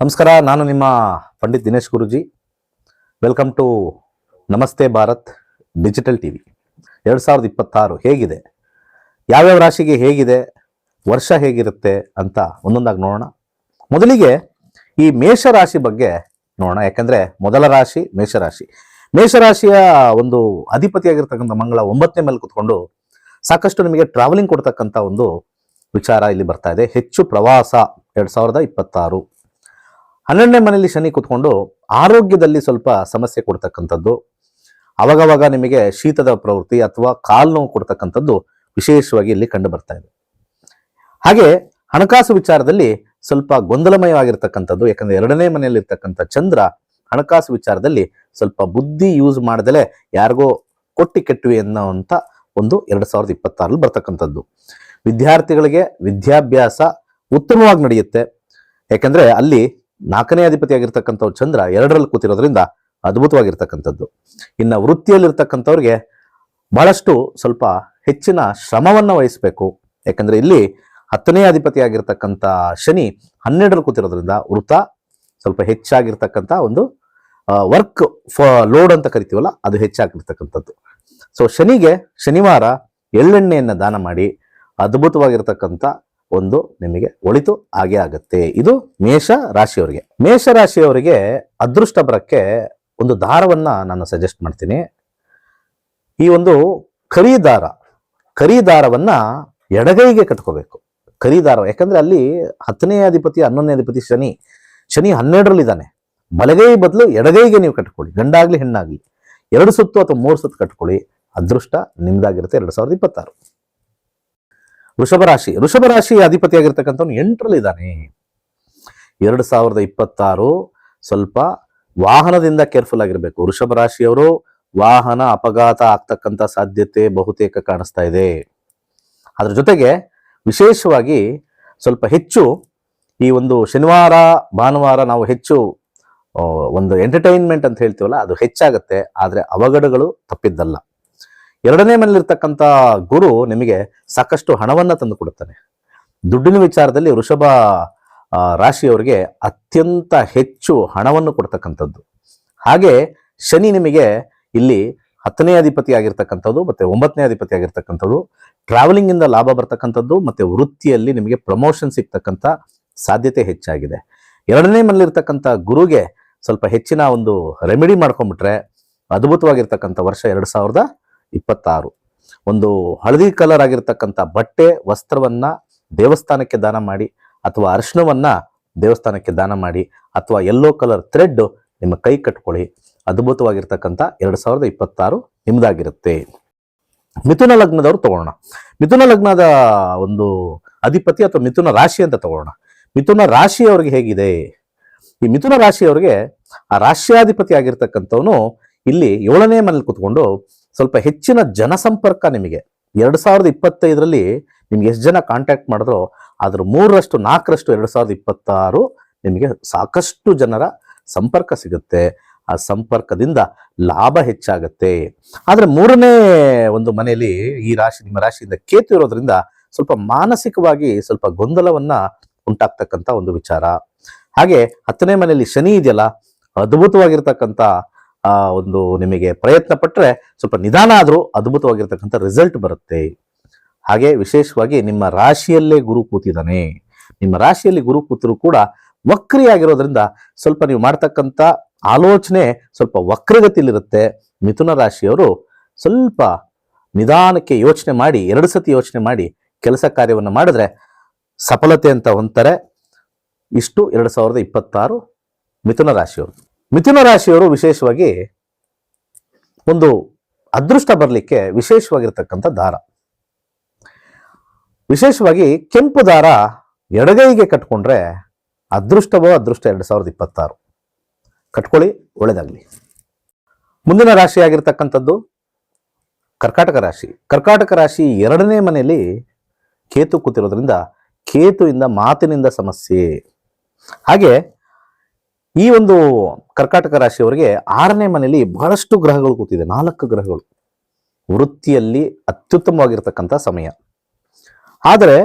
ನಮಸ್ಕಾರ, ನಾನು ನಿಮ್ಮ Pandit Dinesh Guruji. Welcome to Namaste Bharat digital TV. ಎರಡು ಸಾವಿರದ ಇಪ್ಪತ್ತಾರು ಹೇಗಿದೆ? ಯಾವ್ಯಾವ ರಾಶಿಗೆ ಹೇಗಿದೆ? ವರ್ಷ ಹೇಗಿರುತ್ತೆ ಅಂತ ಒಂದೊಂದಾಗಿ ನೋಡೋಣ. ಮೊದಲಿಗೆ ಈ ಮೇಷರಾಶಿ ಬಗ್ಗೆ ನೋಡೋಣ. ಯಾಕಂದರೆ ಮೊದಲ ರಾಶಿ ಮೇಷರಾಶಿ. ಮೇಷರಾಶಿಯ ಒಂದು ಅಧಿಪತಿಯಾಗಿರ್ತಕ್ಕಂಥ ಮಂಗಳ ಒಂಬತ್ತನೇ ಮೇಲೆ ಕುತ್ಕೊಂಡು ಸಾಕಷ್ಟು ನಿಮಗೆ ಟ್ರಾವೆಲಿಂಗ್ ಕೊಡ್ತಕ್ಕಂಥ ಒಂದು ವಿಚಾರ ಇಲ್ಲಿ ಬರ್ತಾ ಇದೆ. ಹೆಚ್ಚು ಪ್ರವಾಸ ಎರಡು ಸಾವಿರದ ಇಪ್ಪತ್ತಾರು. ಹನ್ನೆರಡನೇ ಮನೆಯಲ್ಲಿ ಶನಿ ಕುತ್ಕೊಂಡು ಆರೋಗ್ಯದಲ್ಲಿ ಸ್ವಲ್ಪ ಸಮಸ್ಯೆ ಕೊಡ್ತಕ್ಕಂಥದ್ದು, ಅವಾಗವಾಗ ನಿಮಗೆ ಶೀತದ ಪ್ರವೃತ್ತಿ ಅಥವಾ ಕಾಲು ನೋವು ಕೊಡ್ತಕ್ಕಂಥದ್ದು ವಿಶೇಷವಾಗಿ ಇಲ್ಲಿ ಕಂಡು ಬರ್ತಾ ಇದೆ. ಹಾಗೆ ಹಣಕಾಸು ವಿಚಾರದಲ್ಲಿ ಸ್ವಲ್ಪ ಗೊಂದಲಮಯವಾಗಿರ್ತಕ್ಕಂಥದ್ದು, ಯಾಕಂದ್ರೆ ಎರಡನೇ ಮನೆಯಲ್ಲಿ ಇರ್ತಕ್ಕಂಥ ಚಂದ್ರ ಹಣಕಾಸು ವಿಚಾರದಲ್ಲಿ ಸ್ವಲ್ಪ ಬುದ್ಧಿ ಯೂಸ್ ಮಾಡದಲೆ ಯಾರಿಗೋ ಕೊಟ್ಟಿ ಕೆಟ್ಟುವಿ ಅನ್ನೋವಂಥ ಒಂದು ಎರಡು ಸಾವಿರದ ಇಪ್ಪತ್ತಾರಲ್ಲಿ ಬರ್ತಕ್ಕಂಥದ್ದು. ವಿದ್ಯಾರ್ಥಿಗಳಿಗೆ ವಿದ್ಯಾಭ್ಯಾಸ ಉತ್ತಮವಾಗಿ ನಡೆಯುತ್ತೆ. ಯಾಕಂದ್ರೆ ಅಲ್ಲಿ ನಾಲ್ಕನೇ ಅಧಿಪತಿಯಾಗಿರ್ತಕ್ಕಂಥ ಚಂದ್ರ ಎರಡರಲ್ಲಿ ಕೂತಿರೋದ್ರಿಂದ ಅದ್ಭುತವಾಗಿರ್ತಕ್ಕಂಥದ್ದು. ಇನ್ನು ವೃತ್ತಿಯಲ್ಲಿರ್ತಕ್ಕಂಥವ್ರಿಗೆ ಬಹಳಷ್ಟು ಸ್ವಲ್ಪ ಹೆಚ್ಚಿನ ಶ್ರಮವನ್ನು ವಹಿಸಬೇಕು. ಯಾಕಂದ್ರೆ ಇಲ್ಲಿ ಹತ್ತನೇ ಅಧಿಪತಿಯಾಗಿರ್ತಕ್ಕಂಥ ಶನಿ ಹನ್ನೆರಡರಲ್ಲಿ ಕೂತಿರೋದ್ರಿಂದ ವೃತ್ತ ಸ್ವಲ್ಪ ಹೆಚ್ಚಾಗಿರ್ತಕ್ಕಂಥ ಒಂದು ವರ್ಕ್ ಲೋಡ್ ಅಂತ ಕರಿತೀವಲ್ಲ, ಅದು ಹೆಚ್ಚಾಗಿರ್ತಕ್ಕಂಥದ್ದು. ಸೊ ಶನಿಗೆ ಶನಿವಾರ ಎಳ್ಳೆಣ್ಣೆಯನ್ನು ದಾನ ಮಾಡಿ ಅದ್ಭುತವಾಗಿರ್ತಕ್ಕಂಥ ಒಂದು ನಿಮಗೆ ಒಳಿತು ಆಗೇ ಆಗುತ್ತೆ. ಇದು ಮೇಷ ರಾಶಿಯವರಿಗೆ. ಮೇಷ ರಾಶಿಯವರಿಗೆ ಅದೃಷ್ಟ ಬರಕ್ಕೆ ಒಂದು ದಾರವನ್ನ ನಾನು ಸಜೆಸ್ಟ್ ಮಾಡ್ತೀನಿ. ಈ ಒಂದು ಕರಿ ದಾರ ಕರಿ ದಾರವನ್ನ ಎಡಗೈಗೆ ಕಟ್ಕೋಬೇಕು. ಕರಿ ದಾರ ಯಾಕಂದ್ರೆ ಅಲ್ಲಿ ಹತ್ತನೇ ಅಧಿಪತಿ, ಹನ್ನೊಂದನೇ ಅಧಿಪತಿ ಶನಿ ಶನಿ ಹನ್ನೆರಡರಲ್ಲಿ ಇದ್ದಾನೆ ಬಲಗೈ ಬದಲು ಎಡಗೈಗೆ ನೀವು ಕಟ್ಕೊಳ್ಳಿ. ಗಂಡಾಗ್ಲಿ, ಹೆಣ್ಣಾಗ್ಲಿ. ಎರಡು ಸುತ್ತು ಅಥವಾ ಮೂರು ಸುತ್ತು ಕಟ್ಕೊಳ್ಳಿ. ಅದೃಷ್ಟ ನಿಮ್ದಾಗಿರುತ್ತೆ ಎರಡು ಸಾವಿರದ ಇಪ್ಪತ್ತಾರು. ವೃಷಭ ರಾಶಿ. ವೃಷಭ ರಾಶಿ ಅಧಿಪತಿಯಾಗಿರ್ತಕ್ಕಂಥವ್ನು ಎಂಟರಲ್ಲಿ ಇದ್ದಾನೆ. ಎರಡು ಸಾವಿರದ ಇಪ್ಪತ್ತಾರು ಸ್ವಲ್ಪ ವಾಹನದಿಂದ ಕೇರ್ಫುಲ್ ಆಗಿರಬೇಕು. ವೃಷಭ ರಾಶಿಯವರು ವಾಹನ ಅಪಘಾತ ಆಗ್ತಕ್ಕಂಥ ಸಾಧ್ಯತೆ ಬಹುತೇಕ ಕಾಣಿಸ್ತಾ ಇದೆ. ಅದ್ರ ಜೊತೆಗೆ ವಿಶೇಷವಾಗಿ ಸ್ವಲ್ಪ ಹೆಚ್ಚು ಈ ಒಂದು ಶನಿವಾರ, ಭಾನುವಾರ ನಾವು ಹೆಚ್ಚು ಒಂದು ಎಂಟರ್ಟೈನ್ಮೆಂಟ್ ಅಂತ ಹೇಳ್ತೀವಲ್ಲ ಅದು ಹೆಚ್ಚಾಗುತ್ತೆ. ಆದರೆ ಅವಘಡಗಳು ತಪ್ಪಿದ್ದಲ್ಲ. ಎರಡನೇ ಮನೇಲಿರ್ತಕ್ಕಂಥ ಗುರು ನಿಮಗೆ ಸಾಕಷ್ಟು ಹಣವನ್ನ ತಂದು ಕೊಡುತ್ತಾನೆ. ದುಡ್ಡಿನ ವಿಚಾರದಲ್ಲಿ ವೃಷಭ ರಾಶಿಯವರಿಗೆ ಅತ್ಯಂತ ಹೆಚ್ಚು ಹಣವನ್ನು ಕೊಡ್ತಕ್ಕಂಥದ್ದು. ಹಾಗೆ ಶನಿ ನಿಮಗೆ ಇಲ್ಲಿ ಹತ್ತನೇ ಅಧಿಪತಿ ಆಗಿರ್ತಕ್ಕಂಥದ್ದು ಮತ್ತೆ ಒಂಬತ್ತನೇ ಅಧಿಪತಿ ಆಗಿರ್ತಕ್ಕಂಥದ್ದು ಟ್ರಾವೆಲಿಂಗ್ ಇಂದ ಲಾಭ ಬರ್ತಕ್ಕಂಥದ್ದು ಮತ್ತೆ ವೃತ್ತಿಯಲ್ಲಿ ನಿಮಗೆ ಪ್ರಮೋಷನ್ ಸಿಗ್ತಕ್ಕಂಥ ಸಾಧ್ಯತೆ ಹೆಚ್ಚಾಗಿದೆ. ಎರಡನೇ ಮನೇಲಿರ್ತಕ್ಕಂಥ ಗುರುಗೆ ಸ್ವಲ್ಪ ಹೆಚ್ಚಿನ ಒಂದು ರೆಮಿಡಿ ಮಾಡ್ಕೊಂಡ್ಬಿಟ್ರೆ, ಅದ್ಭುತವಾಗಿರ್ತಕ್ಕಂಥ ವರ್ಷ ಎರಡು ಸಾವಿರದ ಇಪ್ಪತ್ತಾರು. ಒಂದು ಹಳದಿ ಕಲರ್ ಆಗಿರ್ತಕ್ಕಂಥ ಬಟ್ಟೆ ವಸ್ತ್ರವನ್ನ ದೇವಸ್ಥಾನಕ್ಕೆ ದಾನ ಮಾಡಿ ಅಥವಾ ಅರ್ಶನವನ್ನ ದೇವಸ್ಥಾನಕ್ಕೆ ದಾನ ಮಾಡಿ ಅಥವಾ ಯೆಲ್ಲೋ ಕಲರ್ ಥ್ರೆಡ್ ನಿಮ್ಮ ಕೈ ಕಟ್ಕೊಳ್ಳಿ. ಅದ್ಭುತವಾಗಿರ್ತಕ್ಕಂಥ ಎರಡು ಸಾವಿರದ ಇಪ್ಪತ್ತಾರು ನಿಮ್ದಾಗಿರುತ್ತೆ. ಮಿಥುನ ಲಗ್ನದವ್ರು ತಗೊಳ್ಳೋಣ. ಮಿಥುನ ಲಗ್ನದ ಒಂದು ಅಧಿಪತಿ ಅಥವಾ ಮಿಥುನ ರಾಶಿ ಅಂತ ತಗೊಳ್ಳೋಣ. ಮಿಥುನ ರಾಶಿಯವ್ರಿಗೆ ಹೇಗಿದೆ? ಈ ಮಿಥುನ ರಾಶಿಯವ್ರಿಗೆ ಆ ರಾಶ್ಯಾಧಿಪತಿ ಆಗಿರ್ತಕ್ಕಂಥವನು ಇಲ್ಲಿ ಏಳನೇ ಮನೇಲಿ ಕುತ್ಕೊಂಡು ಸ್ವಲ್ಪ ಹೆಚ್ಚಿನ ಜನಸಂಪರ್ಕ ನಿಮಗೆ. ಎರಡು ಸಾವಿರದ ಇಪ್ಪತ್ತೈದರಲ್ಲಿ ನಿಮ್ಗೆ ಎಷ್ಟು ಜನ ಕಾಂಟ್ಯಾಕ್ಟ್ ಮಾಡಿದ್ರೋ ಅದ್ರ ಮೂರರಷ್ಟು, ನಾಲ್ಕರಷ್ಟು ಎರಡು ಸಾವಿರದ ಇಪ್ಪತ್ತಾರು ನಿಮಗೆ ಸಾಕಷ್ಟು ಜನರ ಸಂಪರ್ಕ ಸಿಗುತ್ತೆ. ಆ ಸಂಪರ್ಕದಿಂದ ಲಾಭ ಹೆಚ್ಚಾಗುತ್ತೆ. ಆದರೆ ಮೂರನೇ ಒಂದು ಮನೆಯಲ್ಲಿ ಈ ರಾಶಿ, ನಿಮ್ಮ ರಾಶಿಯಿಂದ ಕೇತು ಇರೋದ್ರಿಂದ ಸ್ವಲ್ಪ ಮಾನಸಿಕವಾಗಿ ಸ್ವಲ್ಪ ಗೊಂದಲವನ್ನ ಉಂಟಾಗ್ತಕ್ಕಂಥ ಒಂದು ವಿಚಾರ. ಹಾಗೆ ಹತ್ತನೇ ಮನೆಯಲ್ಲಿ ಶನಿ ಇದೆಯಲ್ಲ ಅದ್ಭುತವಾಗಿರ್ತಕ್ಕಂಥ ಆ ಒಂದು ನಿಮಗೆ ಪ್ರಯತ್ನ ಪಟ್ಟರೆ ಸ್ವಲ್ಪ ನಿಧಾನ ಆದರೂ ಅದ್ಭುತವಾಗಿರ್ತಕ್ಕಂಥ ರಿಸಲ್ಟ್ ಬರುತ್ತೆ. ಹಾಗೆ ವಿಶೇಷವಾಗಿ ನಿಮ್ಮ ರಾಶಿಯಲ್ಲೇ ಗುರು ಕೂತಿದ್ದಾನೆ. ನಿಮ್ಮ ರಾಶಿಯಲ್ಲಿ ಗುರು ಕೂತರು ಕೂಡ ವಕ್ರಿಯಾಗಿರೋದ್ರಿಂದ ಸ್ವಲ್ಪ ನೀವು ಮಾಡ್ತಕ್ಕಂಥ ಆಲೋಚನೆ ಸ್ವಲ್ಪ ವಕ್ರಗತಿಯಲ್ಲಿರುತ್ತೆ. ಮಿಥುನ ರಾಶಿಯವರು ಸ್ವಲ್ಪ ನಿಧಾನಕ್ಕೆ ಯೋಚನೆ ಮಾಡಿ, ಎರಡು ಸತಿ ಯೋಚನೆ ಮಾಡಿ ಕೆಲಸ ಕಾರ್ಯವನ್ನು ಮಾಡಿದ್ರೆ ಸಫಲತೆ ಅಂತ ಹೊಂತಾರೆ ಇಷ್ಟು ಎರಡು ಸಾವಿರದ ಇಪ್ಪತ್ತಾರು ಮಿಥುನ ರಾಶಿಯವರು. ಮಿಥುನ ರಾಶಿಯವರು ವಿಶೇಷವಾಗಿ ಒಂದು ಅದೃಷ್ಟ ಬರಲಿಕ್ಕೆ ವಿಶೇಷವಾಗಿರ್ತಕ್ಕಂಥ ದಾರ. ವಿಶೇಷವಾಗಿ ಕೆಂಪು ದಾರ ಎಡಗೈಗೆ ಕಟ್ಕೊಂಡ್ರೆ ಅದೃಷ್ಟವೋ ಅದೃಷ್ಟ ಎರಡು ಸಾವಿರದ ಇಪ್ಪತ್ತಾರು. ಕಟ್ಕೊಳ್ಳಿ, ಒಳ್ಳೆದಾಗಲಿ. ಮುಂದಿನ ರಾಶಿ ಆಗಿರ್ತಕ್ಕಂಥದ್ದು ಕರ್ಕಾಟಕ ರಾಶಿ. ಕರ್ಕಾಟಕ ರಾಶಿ ಎರಡನೇ ಮನೆಯಲ್ಲಿ ಕೇತು ಕೂತಿರೋದ್ರಿಂದ ಕೇತುವಿಂದ ಮಾತಿನಿಂದ ಸಮಸ್ಯೆ. ಹಾಗೆ ಈ ಒಂದು ಕರ್ಕಾಟಕ ರಾಶಿಯವರಿಗೆ ಆರನೇ ಮನೆಯಲ್ಲಿ ಬಹಳಷ್ಟು ಗ್ರಹಗಳು ಕೂತಿದೆ. ನಾಲ್ಕು ಗ್ರಹಗಳು. ವೃತ್ತಿಯಲ್ಲಿ ಅತ್ಯುತ್ತಮವಾಗಿರ್ತಕ್ಕಂಥ ಸಮಯ. ಆದರೆ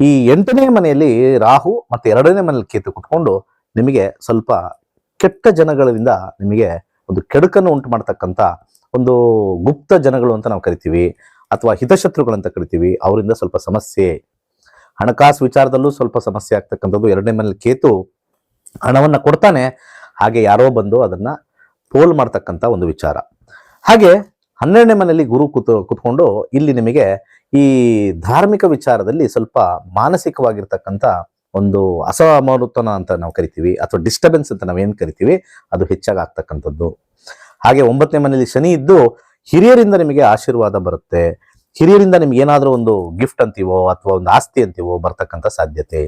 ಈ ಎಂಟನೇ ಮನೆಯಲ್ಲಿ ರಾಹು ಮತ್ತು ಎರಡನೇ ಮನೆಯಲ್ಲಿ ಕೇತು ಕುತ್ಕೊಂಡು ನಿಮಗೆ ಸ್ವಲ್ಪ ಕೆಟ್ಟ ಜನಗಳಿಂದ ನಿಮಗೆ ಒಂದು ಕೆಡುಕನ್ನು ಉಂಟು ಮಾಡ್ತಕ್ಕಂಥ ಒಂದು ಗುಪ್ತ ಜನಗಳು ಅಂತ ನಾವು ಕರಿತೀವಿ ಅಥವಾ ಹಿತಶತ್ರುಗಳು ಅಂತ ಕರಿತೀವಿ. ಅವರಿಂದ ಸ್ವಲ್ಪ ಸಮಸ್ಯೆ. ಹಣಕಾಸು ವಿಚಾರದಲ್ಲೂ ಸ್ವಲ್ಪ ಸಮಸ್ಯೆ ಆಗ್ತಕ್ಕಂಥದ್ದು. ಎರಡನೇ ಮನೆಯಲ್ಲಿ ಕೇತು ಹಣವನ್ನ ಕೊಡ್ತಾನೆ. ಹಾಗೆ ಯಾರೋ ಬಂದು ಅದನ್ನ ಪೋಲ್ ಮಾಡ್ತಕ್ಕಂಥ ಒಂದು ವಿಚಾರ. ಹಾಗೆ ಹನ್ನೆರಡನೇ ಮನೆಯಲ್ಲಿ ಗುರು ಕೂತು, ಕೂತ್ಕೊಂಡು ಇಲ್ಲಿ ನಿಮಗೆ ಈ ಧಾರ್ಮಿಕ ವಿಚಾರದಲ್ಲಿ ಸ್ವಲ್ಪ ಮಾನಸಿಕವಾಗಿರ್ತಕ್ಕಂಥ ಒಂದು ಅಸಮರುತನ ಅಂತ ನಾವು ಕರಿತೀವಿ, ಅಥವಾ ಡಿಸ್ಟರ್ಬೆನ್ಸ್ ಅಂತ ನಾವೇನು ಕರಿತೀವಿ, ಅದು ಹೆಚ್ಚಾಗಿ ಆಗ್ತಕ್ಕಂಥದ್ದು. ಹಾಗೆ ಒಂಬತ್ತನೇ ಮನೆಯಲ್ಲಿ ಶನಿ ಇದ್ದು ಹಿರಿಯರಿಂದ ನಿಮಗೆ ಆಶೀರ್ವಾದ ಬರುತ್ತೆ. ಹಿರಿಯರಿಂದ ನಿಮ್ಗೆ ಏನಾದರೂ ಒಂದು ಗಿಫ್ಟ್ ಅಂತೀವೋ, ಅಥವಾ ಒಂದು ಆಸ್ತಿ ಅಂತೀವೋ ಬರ್ತಕ್ಕಂಥ ಸಾಧ್ಯತೆ.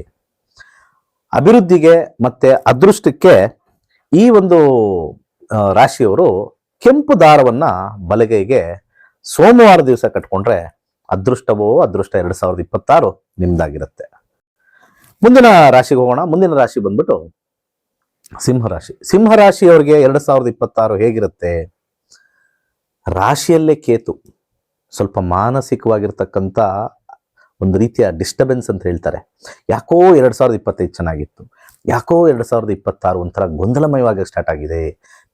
ಅಭಿವೃದ್ಧಿಗೆ ಮತ್ತೆ ಅದೃಷ್ಟಕ್ಕೆ ಈ ಒಂದು ರಾಶಿಯವರು ಕೆಂಪು ದಾರವನ್ನ ಬಲಗೈಗೆ ಸೋಮವಾರ ದಿವಸ ಕಟ್ಕೊಂಡ್ರೆ ಅದೃಷ್ಟವೋ, ಅದೃಷ್ಟ ಎರಡ್ ಸಾವಿರದ ಇಪ್ಪತ್ತಾರು ನಿಮ್ದಾಗಿರುತ್ತೆ. ಮುಂದಿನ ರಾಶಿಗೆ ಹೋಗೋಣ. ಮುಂದಿನ ರಾಶಿ ಬಂದ್ಬಿಟ್ಟು ಸಿಂಹರಾಶಿ ಸಿಂಹರಾಶಿಯವರಿಗೆ ಎರಡ್ ಸಾವಿರದ ಇಪ್ಪತ್ತಾರು ಹೇಗಿರುತ್ತೆ? ರಾಶಿಯಲ್ಲೇ ಕೇತು. ಸ್ವಲ್ಪ ಮಾನಸಿಕವಾಗಿರ್ತಕ್ಕಂಥ ಒಂದು ರೀತಿಯ ಡಿಸ್ಟರ್ಬೆನ್ಸ್ ಅಂತ ಹೇಳ್ತಾರೆ. ಯಾಕೋ ಎರಡು ಸಾವಿರದ ಇಪ್ಪತ್ತೈದು ಚೆನ್ನಾಗಿತ್ತು. ಯಾಕೋ ಎರಡು ಸಾವಿರದ ಇಪ್ಪತ್ತಾರು ಒಂಥರ ಗೊಂದಲಮಯವಾಗಿ ಸ್ಟಾರ್ಟ್ ಆಗಿದೆ.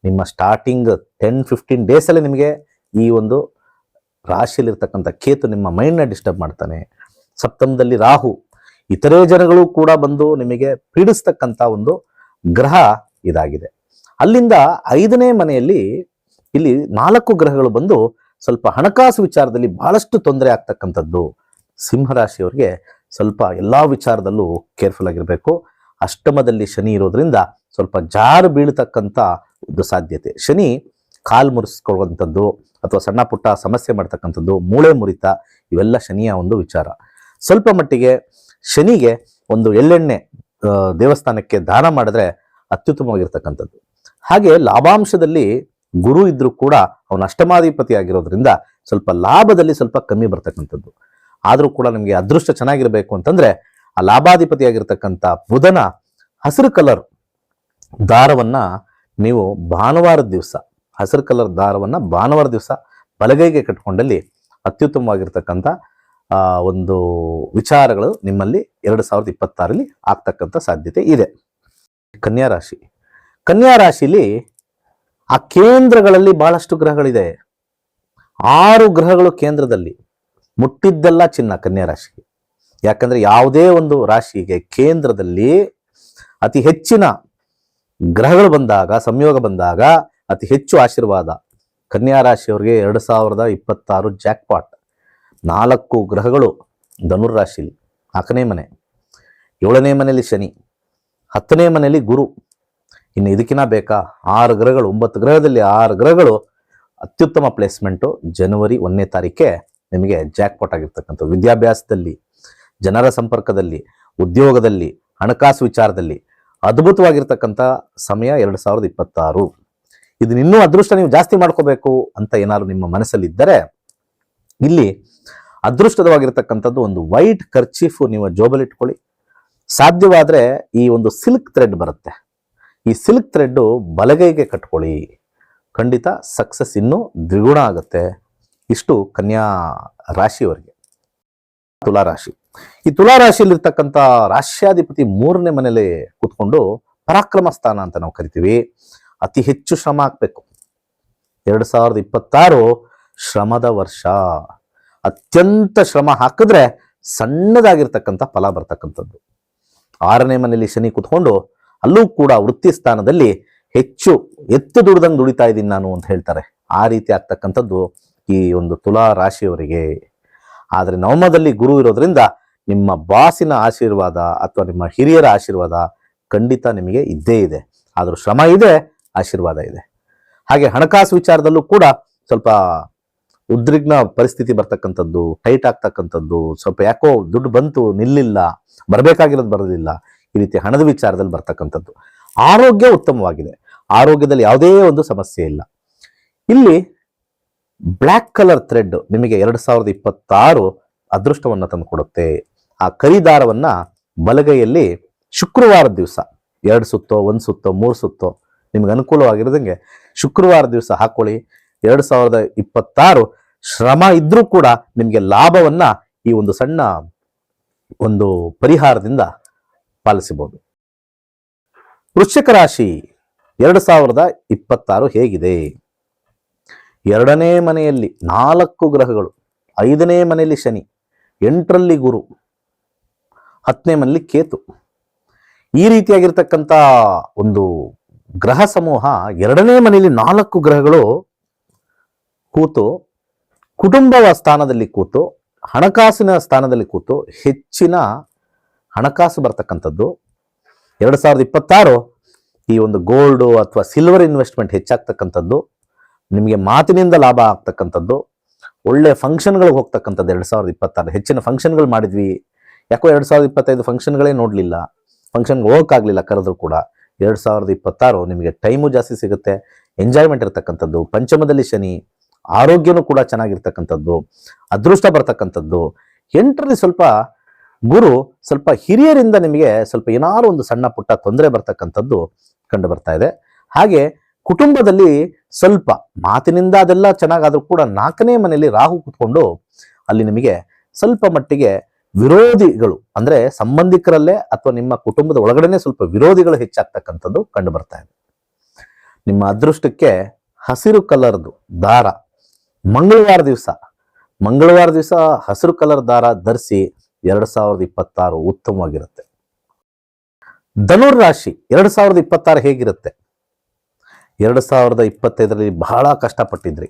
ನಿಮ್ಮ ಸ್ಟಾರ್ಟಿಂಗ್ ಟೆನ್ ಫಿಫ್ಟೀನ್ ಡೇಸಲ್ಲೇ ನಿಮಗೆ ಈ ಒಂದು ರಾಶಿಯಲ್ಲಿರ್ತಕ್ಕಂಥ ಕೇತು ನಿಮ್ಮ ಮೈಂಡ್ನ ಡಿಸ್ಟರ್ಬ್ ಮಾಡ್ತಾನೆ. ಸಪ್ತಮದಲ್ಲಿ ರಾಹು, ಇತರೆ ಜನಗಳು ಕೂಡ ಬಂದು ನಿಮಗೆ ಪೀಡಿಸ್ತಕ್ಕಂಥ ಒಂದು ಗ್ರಹ ಇದಾಗಿದೆ. ಅಲ್ಲಿಂದ ಐದನೇ ಮನೆಯಲ್ಲಿ ಇಲ್ಲಿ ನಾಲ್ಕು ಗ್ರಹಗಳು ಬಂದು ಸ್ವಲ್ಪ ಹಣಕಾಸು ವಿಚಾರದಲ್ಲಿ ಬಹಳಷ್ಟು ತೊಂದರೆ ಆಗ್ತಕ್ಕಂಥದ್ದು. ಸಿಂಹರಾಶಿಯವರಿಗೆ ಸ್ವಲ್ಪ ಎಲ್ಲ ವಿಚಾರದಲ್ಲೂ ಕೇರ್ಫುಲ್ ಆಗಿರಬೇಕು. ಅಷ್ಟಮದಲ್ಲಿ ಶನಿ ಇರೋದ್ರಿಂದ ಸ್ವಲ್ಪ ಜಾರು ಬೀಳ್ತಕ್ಕಂಥ ಒಂದು ಸಾಧ್ಯತೆ. ಶನಿ ಕಾಲು ಮುರಿಸ್ಕೊಳ್ಳುವಂಥದ್ದು ಅಥವಾ ಸಣ್ಣ ಪುಟ್ಟ ಸಮಸ್ಯೆ ಮಾಡ್ತಕ್ಕಂಥದ್ದು, ಮೂಳೆ ಮುರಿತ, ಇವೆಲ್ಲ ಶನಿಯ ಒಂದು ವಿಚಾರ. ಸ್ವಲ್ಪ ಮಟ್ಟಿಗೆ ಶನಿಗೆ ಒಂದು ಎಳ್ಳೆಣ್ಣೆ ದೇವಸ್ಥಾನಕ್ಕೆ ದಾನ ಮಾಡಿದ್ರೆ ಅತ್ಯುತ್ತಮವಾಗಿರ್ತಕ್ಕಂಥದ್ದು. ಹಾಗೆ ಲಾಭಾಂಶದಲ್ಲಿ ಗುರು ಇದ್ರೂ ಕೂಡ ಅವನ ಅಷ್ಟಮಾಧಿಪತಿ ಆಗಿರೋದ್ರಿಂದ ಸ್ವಲ್ಪ ಲಾಭದಲ್ಲಿ ಸ್ವಲ್ಪ ಕಮ್ಮಿ ಬರ್ತಕ್ಕಂಥದ್ದು. ಆದರೂ ಕೂಡ ನಿಮಗೆ ಅದೃಷ್ಟ ಚೆನ್ನಾಗಿರಬೇಕು ಅಂತಂದ್ರೆ ಆ ಲಾಭಾಧಿಪತಿಯಾಗಿರ್ತಕ್ಕಂಥ ಬುಧನ ಹಸಿರು ಕಲರ್ ದಾರವನ್ನ ನೀವು ಭಾನುವಾರ ದಿವಸ, ಹಸಿರು ಕಲರ್ ದಾರವನ್ನ ಭಾನುವಾರ ದಿವಸ ಬಲಗೈಗೆ ಕಟ್ಕೊಂಡಲ್ಲಿ ಅತ್ಯುತ್ತಮವಾಗಿರ್ತಕ್ಕಂಥ ಒಂದು ವಿಚಾರಗಳು ನಿಮ್ಮಲ್ಲಿ ಎರಡು ಸಾವಿರದ ಇಪ್ಪತ್ತಾರಲ್ಲಿ ಆಗ್ತಕ್ಕಂಥ ಸಾಧ್ಯತೆ ಇದೆ. ಕನ್ಯಾ ರಾಶಿ. ಕನ್ಯಾ ರಾಶಿಲಿ ಆ ಕೇಂದ್ರಗಳಲ್ಲಿ ಬಹಳಷ್ಟು ಗ್ರಹಗಳಿದೆ. ಆರು ಗ್ರಹಗಳು ಕೇಂದ್ರದಲ್ಲಿ. ಮುಟ್ಟಿದ್ದೆಲ್ಲ ಚಿನ್ನ ಕನ್ಯಾ ರಾಶಿಗೆ. ಯಾಕಂದ್ರೆ ಯಾವುದೇ ಒಂದು ರಾಶಿಗೆ ಕೇಂದ್ರದಲ್ಲಿ ಅತಿ ಹೆಚ್ಚಿನ ಗ್ರಹಗಳು ಬಂದಾಗ, ಸಂಯೋಗ ಬಂದಾಗ ಅತಿ ಹೆಚ್ಚು ಆಶೀರ್ವಾದ ಕನ್ಯಾ ರಾಶಿಯವರಿಗೆ ಎರಡು ಸಾವಿರದ ಇಪ್ಪತ್ತಾರು ಜಾಕ್ಪಾಟ್ ನಾಲ್ಕು ಗ್ರಹಗಳು ಧನುರ್ರಾಶಿಲಿ ನಾಲ್ಕನೇ ಮನೆ. ಏಳನೇ ಮನೆಯಲ್ಲಿ ಶನಿ, ಹತ್ತನೇ ಮನೆಯಲ್ಲಿ ಗುರು. ಇನ್ನು ಇದಕ್ಕಿನ್ನ ಬೇಕಾ? ಆರು ಗ್ರಹಗಳು, ಒಂಬತ್ತು ಗ್ರಹದಲ್ಲಿ ಆರು ಗ್ರಹಗಳು ಅತ್ಯುತ್ತಮ ಪ್ಲೇಸ್ಮೆಂಟು ಜನವರಿ ಒಂದನೇ ತಾರೀಕೆ ನಿಮಗೆ ಜಾಕ್ಪಾಟ್ ಆಗಿರ್ತಕ್ಕಂಥ ವಿದ್ಯಾಭ್ಯಾಸದಲ್ಲಿ, ಜನರ ಸಂಪರ್ಕದಲ್ಲಿ, ಉದ್ಯೋಗದಲ್ಲಿ, ಹಣಕಾಸು ವಿಚಾರದಲ್ಲಿ ಅದ್ಭುತವಾಗಿರ್ತಕ್ಕಂಥ ಸಮಯ ಎರಡು ಸಾವಿರದ ಇಪ್ಪತ್ತಾರು. ಇದನ್ನ ಇನ್ನೂ ಅದೃಷ್ಟ ನೀವು ಜಾಸ್ತಿ ಮಾಡ್ಕೋಬೇಕು ಅಂತ ಏನಾದ್ರು ನಿಮ್ಮ ಮನಸ್ಸಲ್ಲಿದ್ದರೆ, ಇಲ್ಲಿ ಅದೃಷ್ಟದವಾಗಿರ್ತಕ್ಕಂಥದ್ದು ಒಂದು ವೈಟ್ ಕರ್ಚೀಫು ನೀವು ಜೋಬಲ್ಲಿ ಇಟ್ಕೊಳ್ಳಿ. ಸಾಧ್ಯವಾದ್ರೆ ಈ ಒಂದು ಸಿಲ್ಕ್ ಥ್ರೆಡ್ ಬರುತ್ತೆ. ಈ ಸಿಲ್ಕ್ ಥ್ರೆಡ್ ಬಲಗೈಗೆ ಕಟ್ಕೊಳ್ಳಿ. ಖಂಡಿತ ಸಕ್ಸಸ್ ಇನ್ನೂ ದ್ವಿಗುಣ ಆಗುತ್ತೆ. ಇಷ್ಟು ಕನ್ಯಾ ರಾಶಿಯವರಿಗೆ. ತುಲಾ ರಾಶಿ. ಈ ತುಲಾ ರಾಶಿಯಲ್ಲಿರ್ತಕ್ಕಂಥ ರಾಶ್ಯಾಧಿಪತಿ ಮೂರನೇ ಮನೇಲಿ ಕೂತ್ಕೊಂಡು ಪರಾಕ್ರಮ ಸ್ಥಾನ ಅಂತ ನಾವು ಕರಿತೀವಿ. ಅತಿ ಹೆಚ್ಚು ಶ್ರಮ ಹಾಕ್ಬೇಕು ಎರಡು ಸಾವಿರದ ಇಪ್ಪತ್ತಾರು ಶ್ರಮದ ವರ್ಷ. ಅತ್ಯಂತ ಶ್ರಮ ಹಾಕಿದ್ರೆ ಸಣ್ಣದಾಗಿರ್ತಕ್ಕಂಥ ಫಲ ಬರ್ತಕ್ಕಂಥದ್ದು. ಆರನೇ ಮನೆಯಲ್ಲಿ ಶನಿ ಕೂತ್ಕೊಂಡು ಅಲ್ಲೂ ಕೂಡ ವೃತ್ತಿ ಸ್ಥಾನದಲ್ಲಿ ಹೆಚ್ಚು ಎತ್ತು ದುಡ್ದಂಗೆ ದುಡಿತಾ ಇದ್ದೀನಿ ನಾನು ಅಂತ ಹೇಳ್ತಾರೆ. ಆ ರೀತಿ ಆಗ್ತಕ್ಕಂಥದ್ದು ಈ ಒಂದು ತುಲಾ ರಾಶಿಯವರಿಗೆ. ಆದರೆ ನವಮದಲ್ಲಿ ಗುರು ಇರೋದ್ರಿಂದ ನಿಮ್ಮ ಬಾಸಿನ ಆಶೀರ್ವಾದ ಅಥವಾ ನಿಮ್ಮ ಹಿರಿಯರ ಆಶೀರ್ವಾದ ಖಂಡಿತ ನಿಮಗೆ ಇದ್ದೇ ಇದೆ. ಆದರೂ ಶ್ರಮ ಇದೆ, ಆಶೀರ್ವಾದ ಇದೆ. ಹಾಗೆ ಹಣಕಾಸು ವಿಚಾರದಲ್ಲೂ ಕೂಡ ಸ್ವಲ್ಪ ಉದ್ರಿಗ್ನ ಪರಿಸ್ಥಿತಿ ಬರ್ತಕ್ಕಂಥದ್ದು ಟೈಟ್ ಆಗ್ತಕ್ಕಂಥದ್ದು, ಸ್ವಲ್ಪ ಯಾಕೋ ದುಡ್ಡು ಬಂತು, ನಿಲ್ಲಿಲ್ಲ, ಬರಬೇಕಾಗಿರೋದು ಬರೋದಿಲ್ಲ ಈ ರೀತಿ ಹಣದ ವಿಚಾರದಲ್ಲಿ ಬರ್ತಕ್ಕಂಥದ್ದು. ಆರೋಗ್ಯ ಉತ್ತಮವಾಗಿದೆ. ಆರೋಗ್ಯದಲ್ಲಿ ಯಾವುದೇ ಒಂದು ಸಮಸ್ಯೆ ಇಲ್ಲ. ಇಲ್ಲಿ ಬ್ಲ್ಯಾಕ್ ಕಲರ್ ಥ್ರೆಡ್ ನಿಮಗೆ ಎರಡು ಸಾವಿರದ ಇಪ್ಪತ್ತಾರು ಅದೃಷ್ಟವನ್ನ ತಂದುಕೊಡುತ್ತೆ. ಆ ಕರಿದಾರವನ್ನ ಬಲಗೈಯಲ್ಲಿ ಶುಕ್ರವಾರ ದಿವಸ, ಎರಡು ಸುತ್ತೋ, ಒಂದು ಸುತ್ತೋ, ಮೂರು ಸುತ್ತೋ, ನಿಮ್ಗೆ ಅನುಕೂಲವಾಗಿರೋದಂಗೆ ಶುಕ್ರವಾರ ದಿವಸ ಹಾಕೊಳ್ಳಿ. ಎರಡು ಸಾವಿರದ ಇಪ್ಪತ್ತಾರು ಶ್ರಮ ಇದ್ರೂ ಕೂಡ ನಿಮಗೆ ಲಾಭವನ್ನ ಈ ಒಂದು ಸಣ್ಣ ಒಂದು ಪರಿಹಾರದಿಂದ ಪಾಲಿಸಬಹುದು. ವೃಶ್ಚಿಕ ರಾಶಿ ಎರಡು ಸಾವಿರದ ಇಪ್ಪತ್ತಾರು ಹೇಗಿದೆ? ಎರಡನೇ ಮನೆಯಲ್ಲಿ ನಾಲ್ಕು ಗ್ರಹಗಳು, ಐದನೇ ಮನೆಯಲ್ಲಿ ಶನಿ, ಎಂಟರಲ್ಲಿ ಗುರು, ಹತ್ತನೇ ಮನೆಯಲ್ಲಿ ಕೇತು. ಈ ರೀತಿಯಾಗಿರ್ತಕ್ಕಂಥ ಒಂದು ಗ್ರಹ ಸಮೂಹ ಎರಡನೇ ಮನೆಯಲ್ಲಿ ನಾಲ್ಕು ಗ್ರಹಗಳು ಕೂತು, ಕುಟುಂಬವ ಸ್ಥಾನದಲ್ಲಿ ಕೂತು, ಹಣಕಾಸಿನ ಸ್ಥಾನದಲ್ಲಿ ಕೂತು, ಹೆಚ್ಚಿನ ಹಣಕಾಸು ಬರ್ತಕ್ಕಂಥದ್ದು. ಎರಡು ಸಾವಿರದ ಇಪ್ಪತ್ತಾರು ಈ ಒಂದು ಗೋಲ್ಡು ಅಥವಾ ಸಿಲ್ವರ್ ಇನ್ವೆಸ್ಟ್ಮೆಂಟ್ ಹೆಚ್ಚಾಗ್ತಕ್ಕಂಥದ್ದು. ನಿಮಗೆ ಮಾತಿನಿಂದ ಲಾಭ ಆಗ್ತಕ್ಕಂಥದ್ದು, ಒಳ್ಳೆ ಫಂಕ್ಷನ್ಗಳಿಗೆ ಹೋಗ್ತಕ್ಕಂಥದ್ದು ಎರಡು ಸಾವಿರದ ಇಪ್ಪತ್ತಾರು. ಹೆಚ್ಚಿನ ಫಂಕ್ಷನ್ಗಳು ಮಾಡಿದ್ವಿ. ಯಾಕೋ ಎರಡು ಸಾವಿರದ ಇಪ್ಪತ್ತೈದು ಫಂಕ್ಷನ್ಗಳೇ ನೋಡಲಿಲ್ಲ. ಫಂಕ್ಷನ್ಗೆ ಹೋಗೋಕ್ಕಾಗಲಿಲ್ಲ, ಕರೆದ್ರು ಕೂಡ. ಎರಡು ಸಾವಿರದ ಇಪ್ಪತ್ತಾರು ನಿಮಗೆ ಟೈಮು ಜಾಸ್ತಿ ಸಿಗುತ್ತೆ. ಎಂಜಾಯ್ಮೆಂಟ್ ಇರತಕ್ಕಂಥದ್ದು. ಪಂಚಮದಲ್ಲಿ ಶನಿ, ಆರೋಗ್ಯನೂ ಕೂಡ ಚೆನ್ನಾಗಿರ್ತಕ್ಕಂಥದ್ದು. ಅದೃಷ್ಟ ಬರ್ತಕ್ಕಂಥದ್ದು. ಎಂಟರಲ್ಲಿ ಸ್ವಲ್ಪ ಗುರು ಸ್ವಲ್ಪ ಹಿರಿಯರಿಂದ ನಿಮಗೆ ಸ್ವಲ್ಪ ಏನಾದ್ರು ಒಂದು ಸಣ್ಣ ಪುಟ್ಟ ತೊಂದರೆ ಬರ್ತಕ್ಕಂಥದ್ದು ಕಂಡು ಬರ್ತಾ ಇದೆ. ಹಾಗೆ ಕುಟುಂಬದಲ್ಲಿ ಸ್ವಲ್ಪ ಮಾತಿನಿಂದ ಅದೆಲ್ಲ ಚೆನ್ನಾಗಾದ್ರೂ ಕೂಡ ನಾಲ್ಕನೇ ಮನೆಯಲ್ಲಿ ರಾಹು ಕೂತ್ಕೊಂಡು ಅಲ್ಲಿ ನಿಮಗೆ ಸ್ವಲ್ಪ ಮಟ್ಟಿಗೆ ವಿರೋಧಿಗಳು, ಅಂದ್ರೆ ಸಂಬಂಧಿಕರಲ್ಲೇ ಅಥವಾ ನಿಮ್ಮ ಕುಟುಂಬದ ಒಳಗಡೆನೆ ಸ್ವಲ್ಪ ವಿರೋಧಿಗಳು ಹೆಚ್ಚಾಗ್ತಕ್ಕಂಥದ್ದು ಕಂಡು ಬರ್ತಾ ಇದೆ. ನಿಮ್ಮ ಅದೃಷ್ಟಕ್ಕೆ ಹಸಿರು ಕಲರ್ದು ದಾರ ಮಂಗಳವಾರ ದಿವಸ ಮಂಗಳವಾರ ದಿವಸ ಹಸಿರು ಕಲರ್ ದಾರ ಧರಿಸಿ ಎರಡ್ ಸಾವಿರದ ಇಪ್ಪತ್ತಾರು ಉತ್ತಮವಾಗಿರುತ್ತೆ. ಧನುರ್ ರಾಶಿ ಎರಡ್ ಸಾವಿರದ ಇಪ್ಪತ್ತಾರು ಹೇಗಿರುತ್ತೆ? ಎರಡು ಸಾವಿರದ ಇಪ್ಪತ್ತೈದರಲ್ಲಿ ಬಹಳ ಕಷ್ಟಪಟ್ಟಿದ್ರಿ.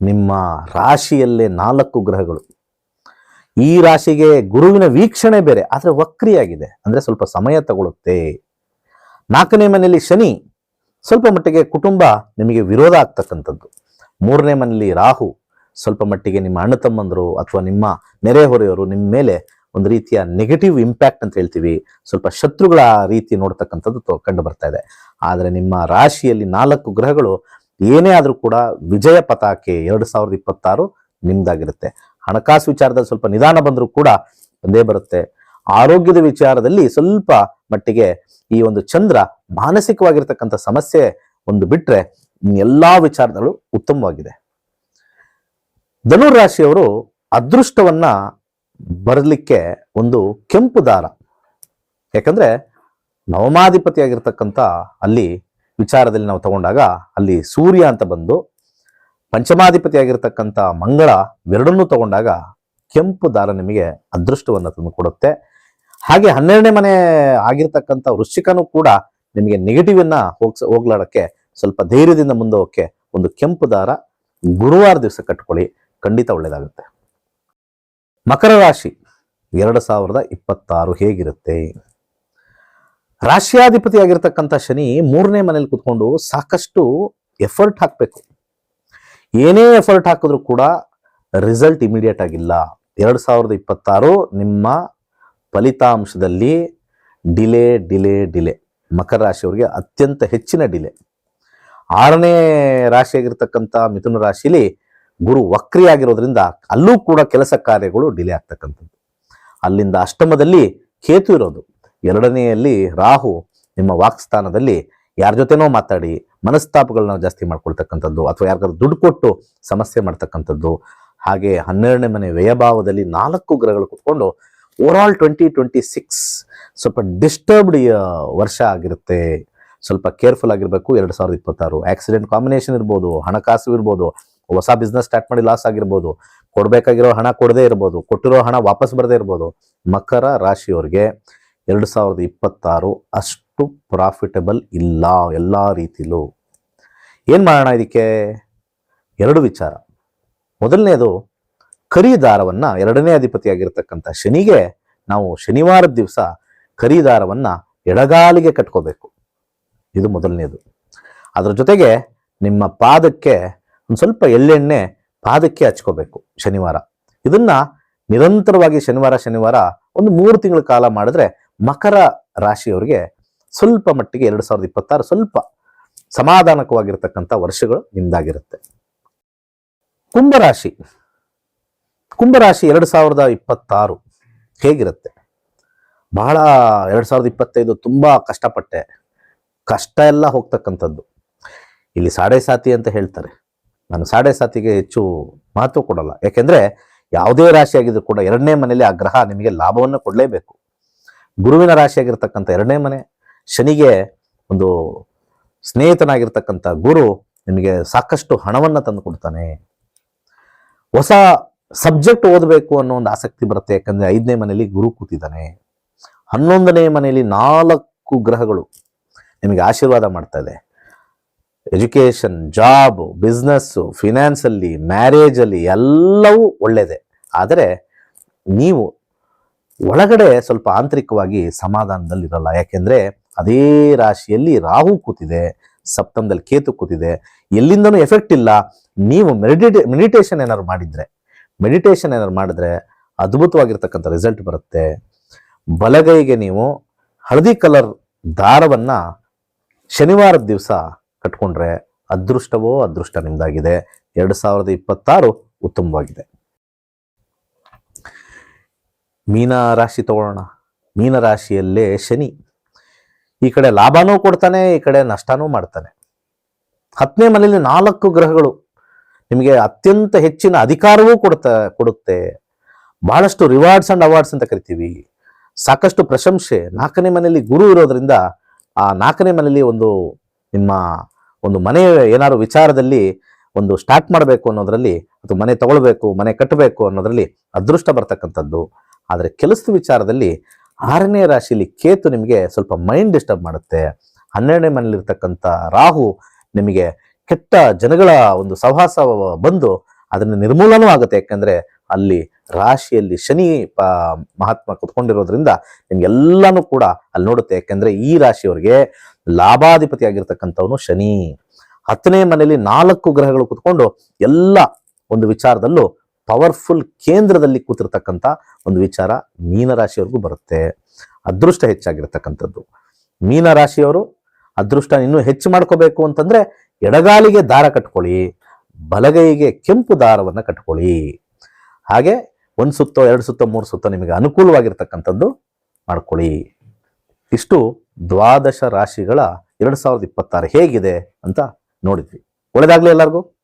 ನಿಮ್ಮ ರಾಶಿಯಲ್ಲೇ ನಾಲ್ಕು ಗ್ರಹಗಳು. ಈ ರಾಶಿಗೆ ಗುರುವಿನ ವೀಕ್ಷಣೆ ಬೇರೆ, ಆದರೆ ವಕ್ರಿಯಾಗಿದೆ. ಅಂದರೆ ಸ್ವಲ್ಪ ಸಮಯ ತಗೊಳುತ್ತೆ. ನಾಲ್ಕನೇ ಮನೆಯಲ್ಲಿ ಶನಿ, ಸ್ವಲ್ಪ ಮಟ್ಟಿಗೆ ಕುಟುಂಬ ನಿಮಗೆ ವಿರೋಧ ಆಗ್ತಕ್ಕಂಥದ್ದು. ಮೂರನೇ ಮನೆಯಲ್ಲಿ ರಾಹು, ಸ್ವಲ್ಪ ಮಟ್ಟಿಗೆ ನಿಮ್ಮ ಅಣ್ಣ ತಮ್ಮಂದರು ಅಥವಾ ನಿಮ್ಮ ನೆರೆಹೊರೆಯವರು ನಿಮ್ಮ ಮೇಲೆ ಒಂದು ರೀತಿಯ ನೆಗೆಟಿವ್ ಇಂಪ್ಯಾಕ್ಟ್ ಅಂತ ಹೇಳ್ತೀವಿ. ಸ್ವಲ್ಪ ಶತ್ರುಗಳ ರೀತಿ ನೋಡ್ತಕ್ಕಂಥದ್ದು ಕಂಡು ಬರ್ತಾ ಇದೆ. ಆದರೆ ನಿಮ್ಮ ರಾಶಿಯಲ್ಲಿ ನಾಲ್ಕು ಗ್ರಹಗಳು ಏನೇ ಆದರೂ ಕೂಡ ವಿಜಯ ಪತಾಕೆ ಎರಡು ಸಾವಿರದ ಇಪ್ಪತ್ತಾರು ನಿಮ್ದಾಗಿರುತ್ತೆ. ಹಣಕಾಸು ವಿಚಾರದಲ್ಲಿ ಸ್ವಲ್ಪ ನಿಧಾನ ಬಂದರೂ ಕೂಡ ಒಂದೇ ಬರುತ್ತೆ. ಆರೋಗ್ಯದ ವಿಚಾರದಲ್ಲಿ ಸ್ವಲ್ಪ ಮಟ್ಟಿಗೆ ಈ ಒಂದು ಚಂದ್ರ ಮಾನಸಿಕವಾಗಿರ್ತಕ್ಕಂಥ ಸಮಸ್ಯೆ ಒಂದು ಬಿಟ್ಟರೆ ಎಲ್ಲಾ ವಿಚಾರಗಳು ಉತ್ತಮವಾಗಿದೆ. ಧನುರ್ ರಾಶಿಯವರು ಅದೃಷ್ಟವನ್ನ ಬರಲಿಕ್ಕೆ ಒಂದು ಕೆಂಪು ದಾರ. ಯಾಕಂದ್ರೆ ನವಮಾಧಿಪತಿಯಾಗಿರ್ತಕ್ಕಂಥ ಅಲ್ಲಿ ವಿಚಾರದಲ್ಲಿ ನಾವು ತಗೊಂಡಾಗ ಅಲ್ಲಿ ಸೂರ್ಯ ಅಂತ ಬಂದು ಪಂಚಮಾಧಿಪತಿಯಾಗಿರ್ತಕ್ಕಂಥ ಮಂಗಳ ಎರಡನ್ನೂ ತಗೊಂಡಾಗ ಕೆಂಪು ದಾರ ನಿಮಗೆ ಅದೃಷ್ಟವನ್ನು ತಂದು ಕೊಡುತ್ತೆ. ಹಾಗೆ ಹನ್ನೆರಡನೇ ಮನೆ ಆಗಿರ್ತಕ್ಕಂಥ ವೃಶ್ಚಿಕನೂ ಕೂಡ ನಿಮಗೆ ನೆಗೆಟಿವ್ ಅನ್ನ ಹೋಗ್ಸ ಹೋಗ್ಲಾಡಕ್ಕೆ ಸ್ವಲ್ಪ ಧೈರ್ಯದಿಂದ ಮುಂದೆ ಹೋಗಕ್ಕೆ ಒಂದು ಕೆಂಪು ದಾರ ಗುರುವಾರ ದಿವಸ ಕಟ್ಕೊಳ್ಳಿ. ಖಂಡಿತ ಒಳ್ಳೇದಾಗುತ್ತೆ. ಮಕರ ರಾಶಿ ಎರಡು ಸಾವಿರದ ಇಪ್ಪತ್ತಾರು ಹೇಗಿರುತ್ತೆ? ರಾಶಿಯಾಧಿಪತಿಯಾಗಿರ್ತಕ್ಕಂಥ ಶನಿ ಮೂರನೇ ಮನೇಲಿ ಕುತ್ಕೊಂಡು ಸಾಕಷ್ಟು ಎಫರ್ಟ್ ಹಾಕಬೇಕು. ಏನೇ ಎಫರ್ಟ್ ಹಾಕಿದ್ರು ಕೂಡ ರಿಸಲ್ಟ್ ಇಮಿಡಿಯೇಟ್ ಆಗಿಲ್ಲ. ಎರಡು ಸಾವಿರದ ಇಪ್ಪತ್ತಾರು ನಿಮ್ಮ ಫಲಿತಾಂಶದಲ್ಲಿ ಡಿಲೇ ಡಿಲೇ ಡಿಲೇ. ಮಕರ ರಾಶಿಯವರಿಗೆ ಅತ್ಯಂತ ಹೆಚ್ಚಿನ ಡಿಲೇ. ಆರನೇ ರಾಶಿಯಾಗಿರ್ತಕ್ಕಂಥ ಮಿಥುನ ರಾಶಿಲಿ ಗುರು ವಕ್ರಿಯಾಗಿರೋದ್ರಿಂದ ಅಲ್ಲೂ ಕೂಡ ಕೆಲಸ ಕಾರ್ಯಗಳು ಡಿಲೇ ಆಗ್ತಕ್ಕಂಥದ್ದು. ಅಲ್ಲಿಂದ ಅಷ್ಟಮದಲ್ಲಿ ಕೇತು ಇರೋದು. ಎರಡನೆಯಲ್ಲಿ ರಾಹು ನಿಮ್ಮ ವಾಕ್ಸ್ಥಾನದಲ್ಲಿ ಯಾರ ಜೊತೆನೋ ಮಾತಾಡಿ ಮನಸ್ತಾಪಗಳನ್ನ ಜಾಸ್ತಿ ಮಾಡ್ಕೊಳ್ತಕ್ಕಂಥದ್ದು ಅಥವಾ ಯಾರಿಗಾದ್ರು ದುಡ್ಡು ಕೊಟ್ಟು ಸಮಸ್ಯೆ ಮಾಡ್ತಕ್ಕಂಥದ್ದು. ಹಾಗೆ ಹನ್ನೆರಡನೇ ಮನೆ ವ್ಯಯಭಾವದಲ್ಲಿ ನಾಲ್ಕು ಗ್ರಹಗಳು ಕುತ್ಕೊಂಡು over all twenty twenty six ಸ್ವಲ್ಪ ಡಿಸ್ಟರ್ಬ್ಡ್ ವರ್ಷ ಆಗಿರುತ್ತೆ. ಸ್ವಲ್ಪ ಕೇರ್ಫುಲ್ ಆಗಿರಬೇಕು. ಎರಡು ಸಾವಿರದ ಇಪ್ಪತ್ತಾರು. ಆಕ್ಸಿಡೆಂಟ್ ಕಾಂಬಿನೇಷನ್ ಇರ್ಬೋದು, ಹಣಕಾಸು ಇರ್ಬೋದು ಹೊಸ ಬಿಸ್ನೆಸ್ ಸ್ಟಾರ್ಟ್ ಮಾಡಿ ಲಾಸ್ ಆಗಿರ್ಬೋದು, ಕೊಡಬೇಕಾಗಿರೋ ಹಣ ಕೊಡದೇ ಇರ್ಬೋದು, ಕೊಟ್ಟಿರೋ ಹಣ ವಾಪಸ್ ಬರದೇ ಇರ್ಬೋದು, ಮಕರ ರಾಶಿಯವ್ರಿಗೆ ಎರಡು ಸಾವಿರದ ಇಪ್ಪತ್ತಾರು ಅಷ್ಟು ಪ್ರಾಫಿಟಬಲ್ ಇಲ್ಲ ಎಲ್ಲ ರೀತಿಲೂ. ಏನು ಮಾಡೋಣ ಇದಕ್ಕೆ? ಎರಡು ವಿಚಾರ. ಮೊದಲನೇದು, ಖರೀದಾರವನ್ನು ದಾರವನ್ನ ಎರಡನೇ ಅಧಿಪತಿಯಾಗಿರ್ತಕ್ಕಂಥ ಶನಿಗೆ ನಾವು ಶನಿವಾರದ ದಿವಸ ಖರೀದಾರವನ್ನು ಎಡಗಾಲಿಗೆ ಕಟ್ಕೋಬೇಕು. ಇದು ಮೊದಲನೇದು. ಅದರ ಜೊತೆಗೆ ನಿಮ್ಮ ಪಾದಕ್ಕೆ ಒಂದು ಸ್ವಲ್ಪ ಎಳ್ಳೆಣ್ಣೆ ಪಾದಕ್ಕೆ ಹಚ್ಕೋಬೇಕು ಶನಿವಾರ. ಇದನ್ನ ನಿರಂತರವಾಗಿ ಶನಿವಾರ ಶನಿವಾರ ಒಂದು ಮೂರು ತಿಂಗಳ ಕಾಲ ಮಾಡಿದ್ರೆ ಮಕರ ರಾಶಿಯವರಿಗೆ ಸ್ವಲ್ಪ ಮಟ್ಟಿಗೆ ಎರಡು ಸಾವಿರದ ಇಪ್ಪತ್ತಾರು ಸ್ವಲ್ಪ ಸಮಾಧಾನಕವಾಗಿರ್ತಕ್ಕಂಥ ವರ್ಷಗಳು ನಿಮ್ದಾಗಿರುತ್ತೆ. ಕುಂಭರಾಶಿ ಕುಂಭರಾಶಿ ಎರಡು ಸಾವಿರದ ಇಪ್ಪತ್ತಾರು ಹೇಗಿರುತ್ತೆ? ಬಹಳ ಎರಡು ಸಾವಿರದ ಇಪ್ಪತ್ತೈದು ತುಂಬ ಕಷ್ಟಪಟ್ಟೆ. ಕಷ್ಟ ಎಲ್ಲ ಹೋಗ್ತಕ್ಕಂಥದ್ದು. ಇಲ್ಲಿ ಸಾಡೆ ಸಾತಿ ಅಂತ ಹೇಳ್ತಾರೆ. ನಾನು ಸಾಡೆ ಸಾತಿಗೆ ಹೆಚ್ಚು ಮಹತ್ವ ಕೊಡಲ್ಲ. ಯಾಕೆಂದರೆ ಯಾವುದೇ ರಾಶಿ ಆಗಿದ್ರು ಕೂಡ ಎರಡನೇ ಮನೆಯಲ್ಲಿ ಆ ಗ್ರಹ ನಿಮಗೆ ಲಾಭವನ್ನು ಕೊಡಲೇಬೇಕು. ಗುರುವಿನ ರಾಶಿಯಾಗಿರ್ತಕ್ಕಂಥ ಎರಡನೇ ಮನೆ, ಶನಿಗೆ ಒಂದು ಸ್ನೇಹಿತನಾಗಿರ್ತಕ್ಕಂಥ ಗುರು ನಿಮಗೆ ಸಾಕಷ್ಟು ಹಣವನ್ನು ತಂದು ಕೊಡ್ತಾನೆ. ಹೊಸ ಸಬ್ಜೆಕ್ಟ್ ಓದಬೇಕು ಅನ್ನೋ ಒಂದು ಆಸಕ್ತಿ ಬರುತ್ತೆ. ಯಾಕಂದ್ರೆ ಐದನೇ ಮನೆಯಲ್ಲಿ ಗುರು ಕೂತಿದ್ದಾನೆ. ಹನ್ನೊಂದನೇ ಮನೆಯಲ್ಲಿ ನಾಲ್ಕು ಗ್ರಹಗಳು ನಿಮಗೆ ಆಶೀರ್ವಾದ ಮಾಡ್ತಾ ಇದೆ. ಎಜುಕೇಶನ್ ಜಾಬ್ ಬಿಸ್ನೆಸ್ಸು ಫಿನಾನ್ಸಲ್ಲಿ ಮ್ಯಾರೇಜಲ್ಲಿ ಎಲ್ಲವೂ ಒಳ್ಳೆಯದೇ ಆದರೆ ನೀವು ಒಳಗಡೆ ಸ್ವಲ್ಪ ಆಂತರಿಕವಾಗಿ ಸಮಾಧಾನದಲ್ಲಿರಲ್ಲ. ಯಾಕೆಂದ್ರೆ ಅದೇ ರಾಶಿಯಲ್ಲಿ ರಾಹು ಕೂತಿದೆ, ಸಪ್ತಮದಲ್ಲಿ ಕೇತು ಕೂತಿದೆ. ಎಲ್ಲಿಂದನೂ ಎಫೆಕ್ಟ್ ಇಲ್ಲ. ನೀವು ಮೆಡಿಟೇ ಮೆಡಿಟೇಷನ್ ಏನಾದ್ರು ಮಾಡಿದ್ರೆ ಮೆಡಿಟೇಷನ್ ಏನಾದ್ರು ಮಾಡಿದ್ರೆ ಅದ್ಭುತವಾಗಿರ್ತಕ್ಕಂಥ ರಿಸಲ್ಟ್ ಬರುತ್ತೆ. ಬಲಗೈಗೆ ನೀವು ಹಳದಿ ಕಲರ್ ದಾರವನ್ನು ಶನಿವಾರದ ದಿವಸ ಕಟ್ಕೊಂಡ್ರೆ ಅದೃಷ್ಟವೋ ಅದೃಷ್ಟ ನಿಮ್ದಾಗಿದೆ ಎರಡು ಸಾವಿರದ ಇಪ್ಪತ್ತಾರು ಉತ್ತಮವಾಗಿದೆ. ಮೀನ ರಾಶಿ ತಗೊಳ್ಳೋಣ ಮೀನ ರಾಶಿಯಲ್ಲೇ ಶನಿ. ಈ ಕಡೆ ಲಾಭನೂ ಕೊಡ್ತಾನೆ, ಈ ಕಡೆ ನಷ್ಟನೂ ಮಾಡ್ತಾನೆ. ಹತ್ತನೇ ಮನೆಯಲ್ಲಿ ನಾಲ್ಕು ಗ್ರಹಗಳು ನಿಮಗೆ ಅತ್ಯಂತ ಹೆಚ್ಚಿನ ಅಧಿಕಾರವೂ ಕೊಡ್ತಾ, ಕೊಡುತ್ತೆ. ಬಹಳಷ್ಟು ರಿವಾರ್ಡ್ಸ್ ಅಂಡ್ ಅವಾರ್ಡ್ಸ್ ಅಂತ ಕರಿತೀವಿ. ಸಾಕಷ್ಟು ಪ್ರಶಂಸೆ. ನಾಲ್ಕನೇ ಮನೆಯಲ್ಲಿ ಗುರು ಇರೋದ್ರಿಂದ ಆ ನಾಲ್ಕನೇ ಮನೆಯಲ್ಲಿ ಒಂದು ನಿಮ್ಮ ಒಂದು ಮನೆ ಏನಾದ್ರು ವಿಚಾರದಲ್ಲಿ ಒಂದು ಸ್ಟಾರ್ಟ್ ಮಾಡಬೇಕು ಅನ್ನೋದರಲ್ಲಿ ಅಥವಾ ಮನೆ ತಗೊಳ್ಬೇಕು, ಮನೆ ಕಟ್ಟಬೇಕು ಅನ್ನೋದರಲ್ಲಿ ಅದೃಷ್ಟ ಬರ್ತಕ್ಕಂಥದ್ದು. ಆದರೆ ಕೆಲಸದ ವಿಚಾರದಲ್ಲಿ ಆರನೇ ರಾಶಿಯಲ್ಲಿ ಕೇತು ನಿಮಗೆ ಸ್ವಲ್ಪ ಮೈಂಡ್ ಡಿಸ್ಟರ್ಬ್ ಮಾಡುತ್ತೆ. ಹನ್ನೆರಡನೇ ಮನೆಯಲ್ಲಿರ್ತಕ್ಕಂಥ ರಾಹು ನಿಮಗೆ ಕೆಟ್ಟ ಜನಗಳ ಒಂದು ಸಹವಾಸ ಬಂದು ಅದನ್ನ ನಿರ್ಮೂಲನೂ ಆಗುತ್ತೆ. ಯಾಕಂದ್ರೆ ಅಲ್ಲಿ ರಾಶಿಯಲ್ಲಿ ಶನಿ ಮಹಾತ್ಮ ಕುತ್ಕೊಂಡಿರೋದ್ರಿಂದ ನಿಮ್ಗೆಲ್ಲಾನು ಕೂಡ ಅಲ್ಲಿ ನೋಡುತ್ತೆ. ಯಾಕಂದ್ರೆ ಈ ರಾಶಿಯವರಿಗೆ ಲಾಭಾಧಿಪತಿ ಆಗಿರ್ತಕ್ಕಂಥವನು ಶನಿ. ಹತ್ತನೇ ಮನೆಯಲ್ಲಿ ನಾಲ್ಕು ಗ್ರಹಗಳು ಕೂತ್ಕೊಂಡು ಎಲ್ಲ ಒಂದು ವಿಚಾರದಲ್ಲೂ ಪವರ್ಫುಲ್ ಕೇಂದ್ರದಲ್ಲಿ ಕೂತಿರ್ತಕ್ಕಂಥ ಒಂದು ವಿಚಾರ ಮೀನರಾಶಿಯವ್ರಿಗೂ ಬರುತ್ತೆ. ಅದೃಷ್ಟ ಹೆಚ್ಚಾಗಿರ್ತಕ್ಕಂಥದ್ದು. ಮೀನರಾಶಿಯವರು ಅದೃಷ್ಟ ಇನ್ನೂ ಹೆಚ್ಚು ಮಾಡ್ಕೋಬೇಕು ಅಂತಂದ್ರೆ ಎಡಗಾಲಿಗೆ ದಾರ ಕಟ್ಕೊಳ್ಳಿ, ಬಲಗೈಗೆ ಕೆಂಪು ದಾರವನ್ನು ಕಟ್ಕೊಳ್ಳಿ. ಹಾಗೆ ಒಂದು ಸುತ್ತೋ, ಎರಡು ಸುತ್ತೋ, ಮೂರು ಸುತ್ತೋ ನಿಮಗೆ ಅನುಕೂಲವಾಗಿರ್ತಕ್ಕಂಥದ್ದು ಮಾಡ್ಕೊಳ್ಳಿ. ಇಷ್ಟು ದ್ವಾದಶ ರಾಶಿಗಳ ಎರಡು ಸಾವಿರದ ಇಪ್ಪತ್ತಾರು ಹೇಗಿದೆ ಅಂತ ನೋಡಿದ್ವಿ. ಒಳ್ಳೆದಾಗ್ಲಿ ಎಲ್ಲರಿಗೂ.